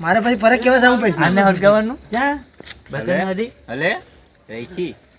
મારે પછી ફરક કેવા જવું પડશે? આને હળગાવાનું ક્યાં? બકરી હલે? આ-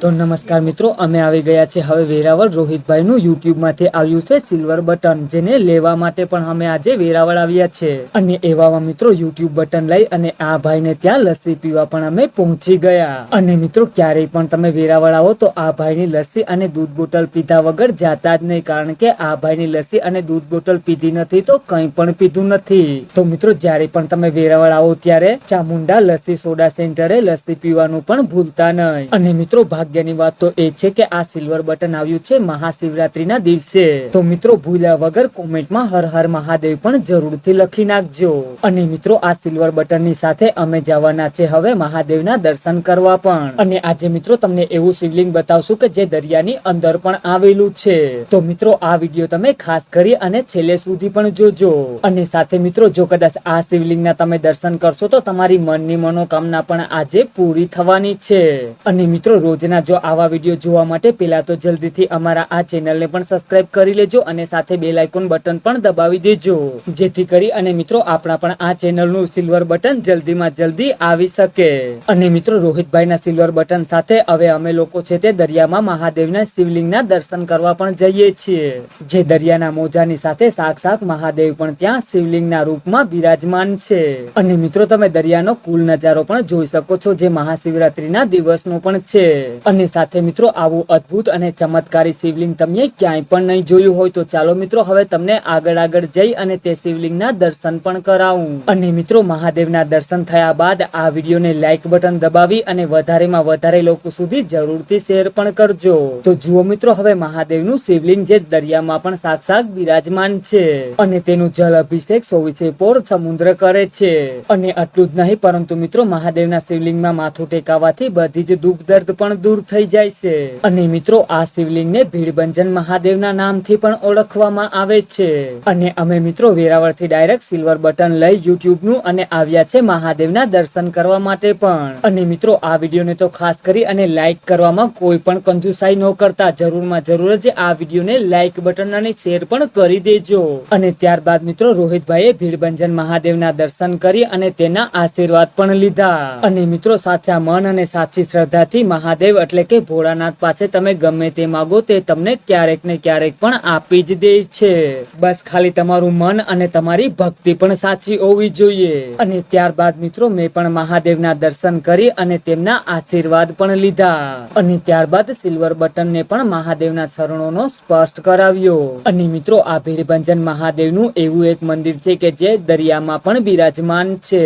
તો નમસ્કાર મિત્રો, અમે આવી ગયા છે હવે વેરાવળ. રોહિતભાઈનું YouTube માંથી આવ્યું છે સિલ્વર બટન, જેને લેવા માટે પણ અમે આજે વેરાવળ આવ્યા છે. અને એવામાં મિત્રો, યુટ્યુબ બટન લઈ અને આ ભાઈને ત્યાં લસ્સી પીવા પણ અમે પહોંચી ગયા. અને મિત્રો, ક્યારેય પણ તમે વેરાવળ આવો તો આ ભાઈની લસ્સી અને દૂધ બોટલ પીધા વગર જાતા જ નહીં. કારણ કે આ ભાઈની લસ્સી અને દૂધ બોટલ પીધી નથી તો કંઈ પણ પીધું નથી. તો મિત્રો, જ્યારે પણ તમે વેરાવળ આવો ત્યારે ચામુંડા લસ્સી સોડા સેન્ટરે લસ્સી પીવાનું પણ ભૂલતા નહીં. અને મિત્રો, ભાગ્યની વાત તો એ છે કે આ સિલ્વર બટન આવ્યું છે મહાશિવરાત્રીના દિવસે. તો મિત્રો, ભૂલ્યા વગર કોમેન્ટમાં હર હર મહાદેવ પણ જરૂરથી લખી નાખજો. અને મિત્રો, આ સિલ્વર બટનની સાથે અમે જવાના છે હવે મહાદેવના દર્શન કરવા પણ. અને આજે મિત્રો, તમને એવું શિવલિંગ બતાવશું કે જે દરિયાની અંદર પણ આવેલું છે. તો મિત્રો, આ વીડિયો તમે ખાસ કરી અને છેલ્લે સુધી પણ જોજો. અને સાથે મિત્રો, જો કદાચ આ શિવલિંગના તમે દર્શન કરશો તો તમારી મનની મનોકામના પણ આજે પૂરી થવાની છે. અને મિત્રો રોજના જો આવા વીડિયો જોવા માટે પહેલાં તો જલ્દીથી અમારા આ ચેનલને પણ સબસ્ક્રાઇબ કરી લેજો અને સાથે બેલ આઇકોન બટન પણ દબાવી દેજો. જેથી કરી અને મિત્રો આપણા પણ આ ચેનલનું સિલ્વર બટન જલ્દીમાં જલ્દી આવી શકે. અને મિત્રો રોહિતભાઈના સિલ્વર બટન સાથે હવે અમે લોકો છે તે દરિયામાં મહાદેવના શિવલિંગના દર્શન કરવા પણ જઈએ છીએ. જે દરિયાના મોજાની સાથે સાક્ષાત મહાદેવ પણ ત્યાં શિવલિંગના રૂપમાં બિરાજમાન છે. અને મિત્રો તમે દરિયાનો કુલ નજારો પણ જોઈ શકો છો જે મહાશિવરાત્રીના દિવસનો પણ છે. અને સાથે મિત્રો, આવું અદ્ભુત અને ચમત્કારી શિવલિંગ તમે ક્યાંય પણ નહીં જોયું હોય તો ચાલો મિત્રો, હવે તમને આગળ આગળ જઈ અને તે શિવલિંગના દર્શન પણ કરાવું. અને મિત્રો, મહાદેવના દર્શન થયા બાદ આ વિડીયોને લાઈક બટન દબાવી અને વધારેમાં વધારે લોકો સુધી જરૂરથી શેર પણ કરજો. તો જુઓ મિત્રો, હવે મહાદેવનું શિવલિંગ જે દરિયામાં પણ સાક્ષાત બિરાજમાન છે. અને તેનું જલ અભિષેક ચોવીસે પોર સમુદ્ર કરે છે. અને આટલું જ નહીં, પરંતુ મિત્રો, મહાદેવના શિવલિંગમાં માથું ટેકાવાથી બધી જ દુઃખ દર્દ પણ દૂર થઈ જાય છે. અને મિત્રો, આ શિવલિંગને ભીડભંજન મહાદેવના નામથી પણ ઓળખવામાં આવે છે. અને અમે મિત્રો વેરાવળથી ડાયરેક્ટ સિલ્વર બટન લઈ YouTube નું અને આવ્યા છે મહાદેવના દર્શન કરવા માટે પણ. અને મિત્રો, આ વિડીયોને તો ખાસ કરી અને લાઈક કરવામાં કોઈ પણ કંજુસાઈ ન કરતા. જરૂરમાં જરૂર જ આ વિડીયોને લાઈક બટન અને શેર પણ કરી દેજો. અને ત્યારબાદ મિત્રો, રોહિતભાઈએ ભીડભંજન મહાદેવના દર્શન કરી અને તેના આશીર્વાદ પણ લીધા. અને મિત્રો, સાચા મન અને સાચી શ્રદ્ધાથી મહાદેવ એટલે કે ભોળાનાથ પાસે તમે ગમે તે માગો તે તમને ક્યારેક ને ક્યારેક પણ આપી જ દે છે. બસ ખાલી તમારું મન અને તમારી ભક્તિ પણ સાચી હોવી જોઈએ. અને ત્યારબાદ મિત્રો મેં પણ મહાદેવના દર્શન કરી અને તેમના આશીર્વાદ પણ લીધા. અને ત્યારબાદ સિલ્વર બટન ને પણ મહાદેવના ચરણોનો સ્પષ્ટ કરાવ્યો. અને મિત્રો આ ભીડભંજન મહાદેવનું એવું એક મંદિર છે કે જે દરિયામાં પણ બિરાજમાન છે.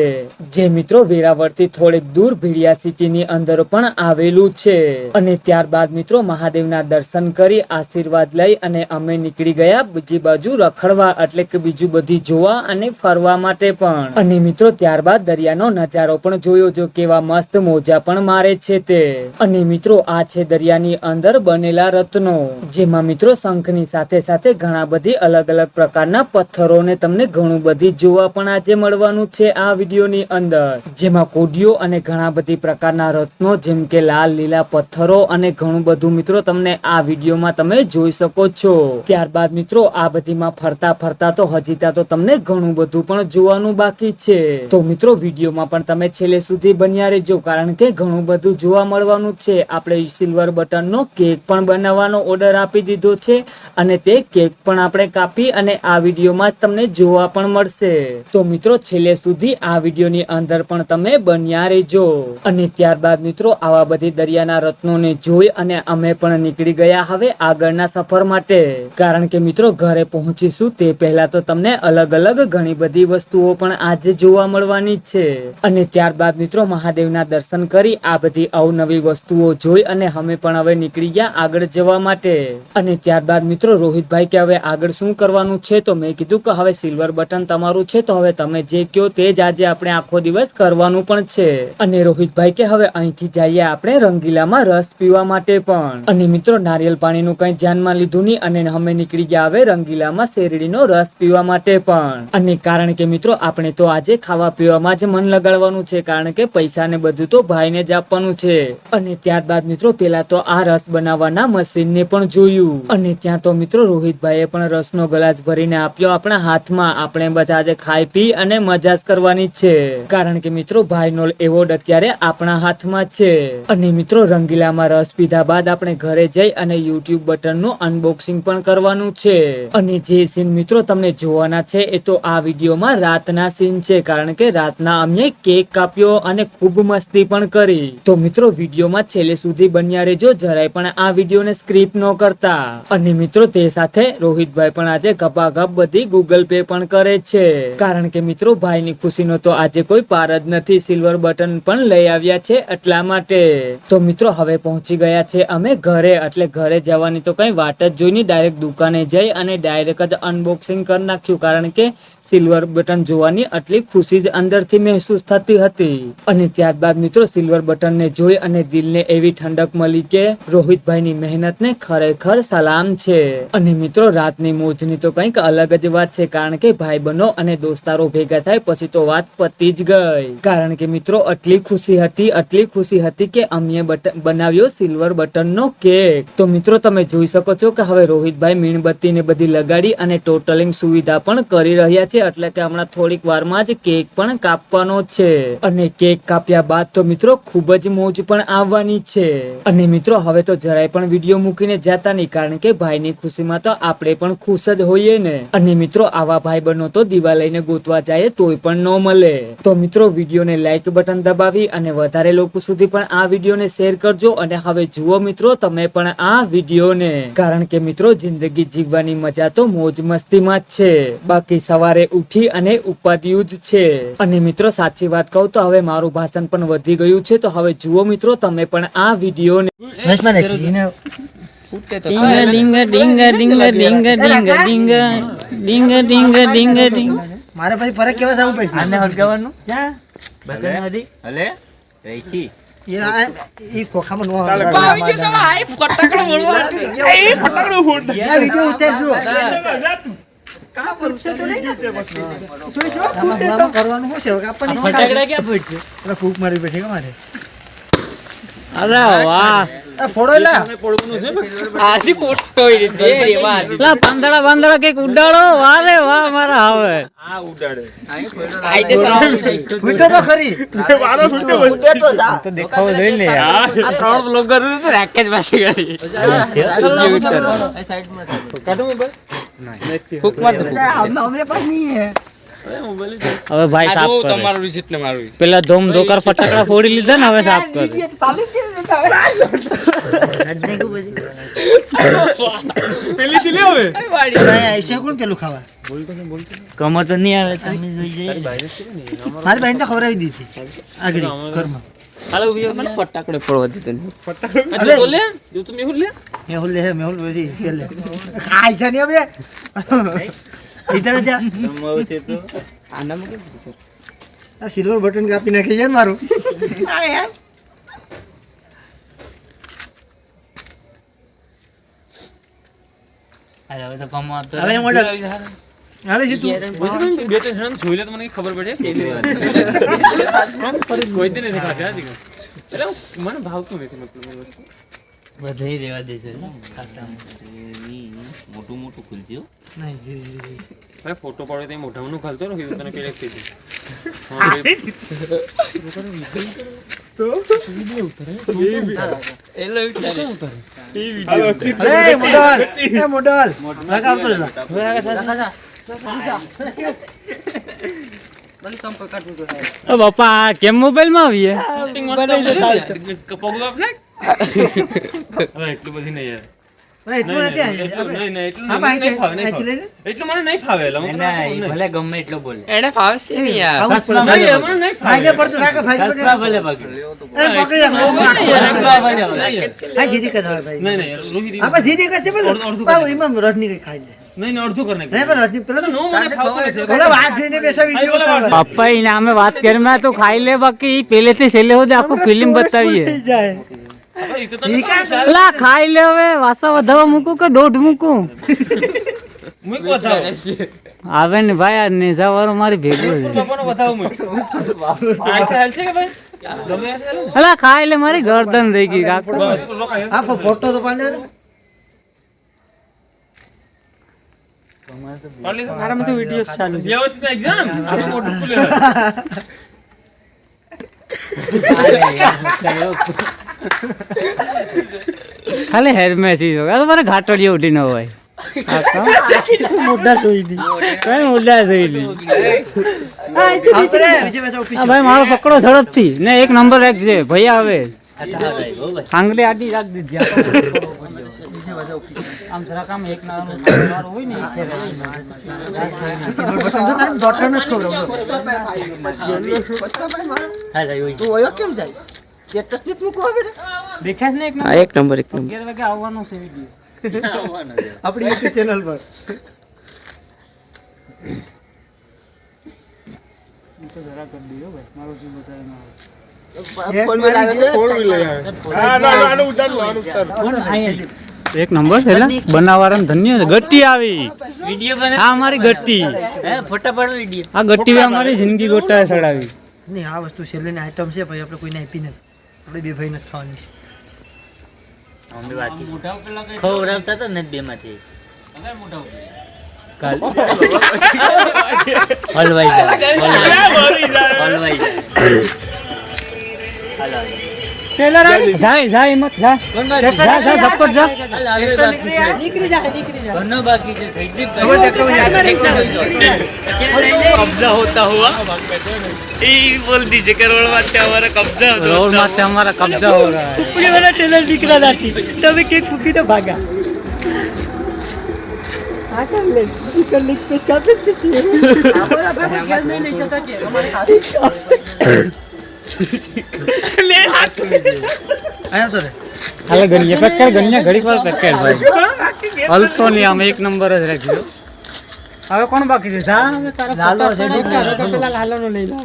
જે મિત્રો વેરાવળથી થોડેક દૂર ભીડિયા સિટીની અંદર પણ આવેલું છે. અને ત્યારબાદ મિત્રો મહાદેવના દર્શન કરી આશીર્વાદ લઈ અને અમે નીકળી ગયા બીજી બાજુ રખડવા એટલે કે બીજું બધી જોવા અને ફરવા માટે પણ. અને મિત્રો ત્યારબાદ દરિયાનો નજારો પણ જોયો, જો કેવા મસ્ત મોજા પણ મારે છે તે. અને મિત્રો આ છે દરિયાની અંદર બનેલા રત્નો જેમાં મિત્રો શંખની સાથે સાથે ઘણા બધી અલગ અલગ પ્રકારના પથ્થરોને તમને ઘણું બધી જોવા પણ આજે મળવાનું છે આ વિડીયોની અંદર. જેમાં કોડિયો અને ઘણા બધી પ્રકારના રત્નો જેમ કે લાલ લીલા પથ્થરો અને ઘણું બધું. મિત્રો, તમને આ વિડીયોમાં તમે જોઈ શકો છો. ત્યારબાદ, મિત્રો, આ બધીમાં ફરતા ફરતા તો હજી તો તમને ઘણું બધું પણ જોવાનું બાકી છે. તો, મિત્રો, વિડીયોમાં પણ તમે છેલ્લે સુધી બન્યા રહેજો, કારણ કે ઘણું બધું જોવા મળવાનું છે. આપણે સિલ્વર બટનનો કેક પણ બનાવવાનો ઓર્ડર આપી દીધો છે અને તે કેક પણ આપણે કાપી અને આ વિડીયોમાં તમને જોવા પણ મળશે. તો, મિત્રો, છેલ્લે સુધી આ વિડીયોની અંદર પણ તમે બન્યા રહેજો. અને ત્યારબાદ, મિત્રો, આવા બધી દરિયાના રત્નોને જોઈ અને અમે પણ નીકળી ગયા હવે આગળના સફર માટે. કારણ કે મિત્રો, ઘરે પહોંચીશું તે પહેલા તો તમને અલગ અલગ ઘણી બધી વસ્તુઓ પણ આજે જોવા મળવાની છે. અને ત્યારબાદ મિત્રો, મહાદેવના દર્શન કરી આ બધી અવનવી વસ્તુઓ જોઈ અને અમે પણ હવે નીકળી ગયા આગળ જવા માટે. અને ત્યારબાદ મિત્રો, રોહિતભાઈ કે હવે આગળ શું કરવાનું છે? તો મેં કીધું કે હવે સિલ્વર બટન તમારું છે, તો હવે તમે જે કહો તે જ આજે આપણે આખો દિવસ કરવાનું પણ છે. અને રોહિતભાઈ કે હવે અહીંથી જઈએ આપણે રંગીલામાં રસ પીવા માટે પણ. અને મિત્રો, નારિયેલ પાણીનું કઈ ધ્યાનમાં લીધું નહીં અને અમે નીકળી ગયા હવે રંગીલામાં શેરડીનો રસ પીવા માટે પણ. અને કારણ કે મિત્રો, આપણે તો આજે ખાવા પીવામાં જ મન લગાડવાનું છે, કારણ કે પૈસા ને બધું તો ભાઈને જ આપવાનું છે. અને ત્યારબાદ મિત્રો, પેલા તો આ રસ બનાવવાના મશીન ને પણ જોયું. અને ત્યાં તો મિત્રો, રોહિતભાઈએ પણ રસનો ગ્લાસ ભરીને આપ્યો આપણા હાથમાં. આપણે બધા આજે ખાઈ પી અને મજા કરવાની છે. કારણ કે મિત્રો, ભાઈનો એવોર્ડ અત્યારે આપણા હાથમાં છે. અને મિત્રો, રંગીલામાં રસ પીધા બાદ આપણે ઘરે જઈ અને યુટ્યુબ બટનનું અનબોક્સિંગ પણ કરવાનું છે. અને જે સીન મિત્રો તમને જોવાના છે, એ તો આ વિડીયોમાં રાતના સીન છે, કારણ કે રાતના અમે કેક કાપ્યો અને ખૂબ મસ્તી પણ કરી. તો મિત્રો, વિડીયોમાં છેલ્લે સુધી બન્યા રહેજો, જરાય પણ આ વિડીયોને સ્ક્રીપ ન કરતા. અને મિત્રો, તે સાથે રોહિતભાઈ પણ આજે ગપાગપ બધી ગૂગલ પે પણ કરે છે. કારણ કે મિત્રો, ભાઈની ખુશીનો તો આજે કોઈ પાર જ નથી સિલ્વર બટન પણ લઈ આવ્યા છે એટલા માટે. તો મિત્રો હવે પહોંચી ગયા છે અમે ઘરે. એટલે ઘરે જવાની તો કંઈ વાટ જ જોઈ નહીં ડાયરેક્ટ દુકાને જઈ અને ડાયરેક્ટ જ અનબોક્સિંગ કરી નાખ્યું. કારણ કે સિલ્વર બટન જોવાની આટલી ખુશી જ અંદરથી મહેસૂસ થતી હતી. અને ત્યારબાદ મિત્રો સિલ્વર બટન ને જોઈ અને દિલને એવી ઠંડક મળી કે રોહિતભાઈની મહેનતને ખરેખર સલામ છે. અને મિત્રો રાતની મોજની તો કંઈક અલગ જ વાત છે, કારણ કે ભાઈ બનો અને દોસ્તારો ભેગા થાય પછી તો વાત પતી જ ગઈ. કારણ કે મિત્રો આટલી ખુશી હતી, આટલી ખુશી હતી કે અમે બટન બનાવ્યો સિલ્વર બટનનો કેક. તો મિત્રો તમે જોઈ શકો છો કે હવે રોહિતભાઈ મીણબત્તી ને બધી લગાડી અને ટોટલિંગ સુવિધા પણ કરી રહ્યા છે. એટલે કે હમણાં થોડીક વારમાં જ કેક પણ કાપવાનો છે. અને કેક કાપ્યા બાદ તો મિત્રો ખૂબ જ મોજ પણ આવવાની છે. અને મિત્રો, હવે તો જરાય પણ વીડિયો મૂકીને જતા નહીં, કારણ કે ભાઈની ખુશીમાં તો આપણે પણ ખુશ જ હોઈએ ને. અને મિત્રો, આવા ભાઈ બનો તો દીવા લઈને ગોતવા જાય તોય પણ ન મળે. તો મિત્રો, વિડીયોને લાઈક બટન દબાવી અને વધારે લોકો સુધી પણ આ વિડીયોને શેર કરજો. અને હવે જુઓ મિત્રો, તમે પણ આ વિડીયોને. કારણ કે મિત્રો, જિંદગી જીવવાની મજા તો મોજ મસ્તીમાં જ છે. બાકી સવારે સવારે ઉઠી અને ઉપાધિયું જ છે. અને મિત્રો સાચી વાત કહું તો હવે મારું ભાષણ પણ વધી ગયું છે તો હવે જુઓ મિત્રો તમે પણ આ વીડિયો મારે પછી ફરક કેવા જવું પડશે આને હલકાવાનું હલે રેખી. ફટાકડો ફોડવા વીડિયો ઉતારશું કા ફૂટશે તો નહીં જોઈ જો ફૂટે તો. કરવાનું શું છે? કાપવાની ફટાકડા ક્યાં ફૂટશે એટલે ફૂક મારી બેઠી મારે અરે વાહ. ત્રણ રાકેશ બાસી હવે ભાઈ સાફ કરે. પેલા ધોમ ધોકાર ફટાકડા ફોડી લીધા ને હવે સાફ કરે. ભાઈ, આ કોણ પેલું ખાવા? કમર તો નહીં આવે તમે જોઈ જઈએ. મારી બહેન તો ખવડાવી દીધી. આગળ ઘરમાં. আরে উভি মানে ফট্টা করে পড়ো দিতেন ফট্টা করে আরে বললে যে তুমি হুললে হে হুললে হে মে হুল বেশি খেলে খাইছ নি হবে ইধার যা মও সে তো আনা মুকে স্যার આ સિલ્વર બટન કાપી નાખી છે મારું હા યાર અરે હવે તો કમ આવતો હવે મોટો અરે જી તું? બે ત્રણ જણ? જોઈ લે તો મને ખબર પડે. કોઈ દિન નથી ખાતા એટલે મને ભાવતું નથી મતલબ બધાય રેવા દેજો મોટું મોટું ખુલજો ભાઈ ફોટો પાડો તો મોઢાનું ખાલતો ને હું તને પેલે કીધું તો વિડિયો ઉતરે એ લો ઉતરે. એ વિડિયો એ મોડલ એ મોડલ મોડલ લગાવ તો લગાવ બાપા કેમ મોબાઈલમાં આવીએ એટલું બધી નહીં યાર. રોશની કઈ ખાઈ લે. પપ્પા નામે વાત કરી તો ખાઈ લે બાકી પેલેથી સેલે સુધી આખું ફિલ્મ બતાવીએ. ખાઈ લે હવે વાસા વધાવા મૂકું કે દોઢ મૂકું? આવે ને ભાઈ આ નેસા વાળો મારી ભેગો છે. ખાઈ લે મારી ગરદન રહી ગઈ ફોટો તો પાડી તો વ્યવસ્થિત? આપણે મોઢું ખુલે. ખાલી હેરમેસી જો આ તો મારે ઘાટડીઓ ઉઠી ન હોય મોટા જોઈ દી કઈ દી ભાઈ મારો પકડો ઝડપથી. ને એક નંબર એક છે. ભાઈ આવે. આંગળી આડી રાખ દીધી. આમ જરાક આમ એક નંબર હોય ને એ ખેરે. બટન જો તારે ડોક્ટર ને ખબર કેમ જાય. સ્ટેટસની જ મૂકવા દેખાય ને એક નંબર? એક નંબર એક નંબર. અગિયાર વાગે આવવાનો છે વીડિયો આપણી યુટ્યુબ ચેનલ પર. એક મારી છે, એક નંબર છે લા. ધન્ય. ગટ્ટી આવી. આ અમારી ગટ્ટી. આ ગટ્ટી અમારી જિંદગી ગોટા ચડાવી નહીં આ વસ્તુ છેલ્લે આઈટમ છે ભાઈ આપણે કોઈને આપી નથી. આપણે બે ભાઈને નથી ખાવાની છે. ખવડાવતા તો ને બે માંથી હલવાઈ જાય. હલવાઈ જાય. જાય જાય મત જા જા જા ઝપટ જા ઘણો બાકી છે સૈદીપ કબજા હોતા હુઆ એ બોલ દીજે કરોડ વાત हमारा कब्जा રોડ માથે અમારા કબજા હો રહા હૈ ઉપડી વાળા ટેલર નીકળ્યા નાથી તમે કેક ફૂકીને ભાગા આ કર લે શિકર લીક પેશ કાપે કે છે આપણે ગેસ નહીં લઈ શકતા કે આયા તો રે હાલે ગણ્યા પેક કર ગણ્યા ઘડીક વાર પેક કર ભાઈ. હલતો નહીં આમ એક નંબર જ રાખ્યો હવે કોણ બાકી છે? જા. હવે તારા લાલો છે પેલા લાલો નો લઈ લો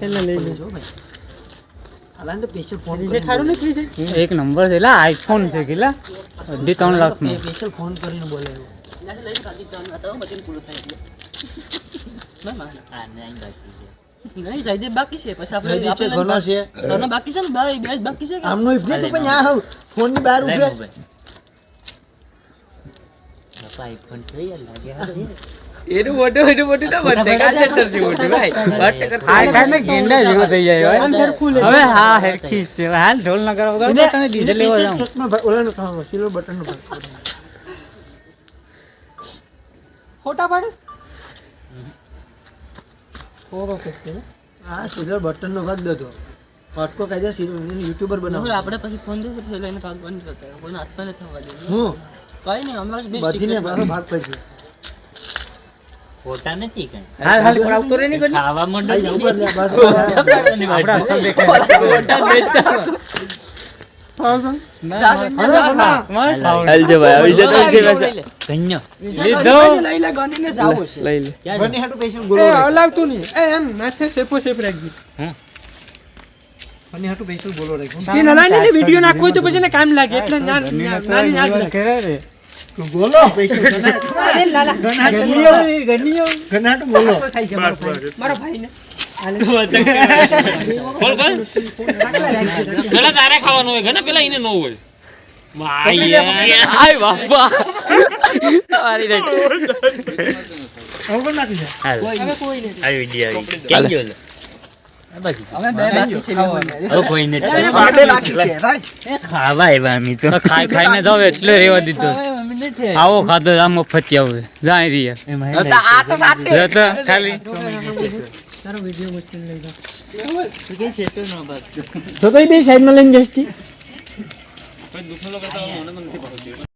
છેલ્લે લઈ લેજો હાલાને સ્પેશિયલ ફોન કરીને એક નંબર છે લા આઈફોન છે કેટલા અઢી ત્રણ લાખ નો સ્પેશિયલ ફોન કરીને બોલે. નહીં. સાહેબ બાકી છે. પછી આપણે આપણે ઘણો છે. તને બાકી છે ને? ભાઈ બે બાકી છે કે? આમનો ઇફને તો પણ આ ફોનની બહાર ઉભે. એનું મોટું એનું મોટું ના બનતે કાજે તરતી મોટું ભાઈ. બટ કર ખાઈ ગેંડા જેવો થઈ જાય હવે હવે હા હેરખી છે. હાલ ઢોલ ન કરો વગર તને ડીઝલ લેવા જાઉં. ઓલાનો કામ સિલ્વર બટન નો ભાગ. ફોટા આ સિલ્વર બટન નો? ભાગ દો ફટકો કાયદા સિલ્વર યુટ્યુબર બનાવો. આપણે પછી ફોન દે પછી લઈને કામ બંધ કરતા કોઈને હાથ નથી થવા દે હું? કઈ નહીં અમારે બે બધીને પાછો ભાગ પડશે. ખોટા નથી કઈ. હાલ હાલ પણ આવતો રે નહીં ગયો ખાવા માંડો આ ઉપર લે બસ આપણે અસલ દેખાય વિડિયો નાખવો તો પછી ને કામ લાગે એટલે બોલો ગનાટુ મારો ભાઈ ને પેલા તારે ખાવાનું હોય ઘણા પેલા એને ન હોય. આય બાપા. મારી નાખી હાલ. આ વિડિયો આવી કેમ ગયો લે? હવે બે બાકી છે હવે કોઈ નથી બે બાકી છે ભાઈ ખાવા આવ્યા અમે તો. ખાઈ ખાઈને જાવ એટલે વિડિયો દીધો લઈ જતો તો કઈ બે સાઈડમાં લઈને જસ્તી દુખનો કરતા મને નથી ભાવતી.